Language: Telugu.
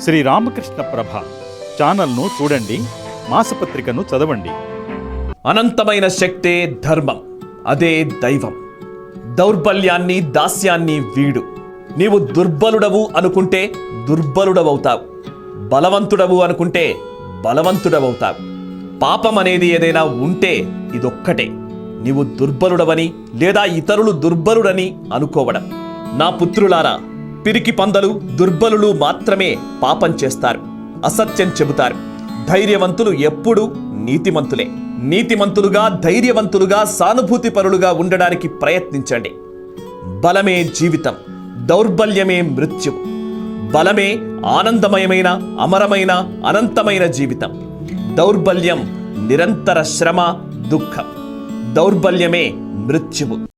శ్రీ రామకృష్ణ ప్రభ ఛానల్ను చూడండి మాసపత్రికను చదవండి. అనంతమైన శక్తే ధర్మం అదే దైవం. దౌర్బల్యాన్ని దాస్యాన్ని వీడు. నీవు దుర్బలుడవు అనుకుంటే దుర్బలుడవవుతావు. బలవంతుడవు అనుకుంటే బలవంతుడవవుతావు. పాపం అనేది ఏదైనా ఉంటే ఇదొక్కటే. నీవు దుర్బలుడవని లేదా ఇతరులు దుర్బలుడని అనుకోవడం. నా పుత్రులారా పిరికి పందలు దుర్బలులు మాత్రమే పాపం చేస్తారు. అసత్యం చెబుతారు. ధైర్యవంతులు ఎప్పుడూ నీతిమంతులే. నీతిమంతులుగా ధైర్యవంతులుగా సానుభూతిపరులుగా ఉండడానికి ప్రయత్నించండి. బలమే జీవితం దౌర్బల్యమే మృత్యువు. బలమే ఆనందమయమైన అమరమైన అనంతమైన జీవితం. దౌర్బల్యం నిరంతర శ్రమ దుఃఖం. దౌర్బల్యమే మృత్యువు.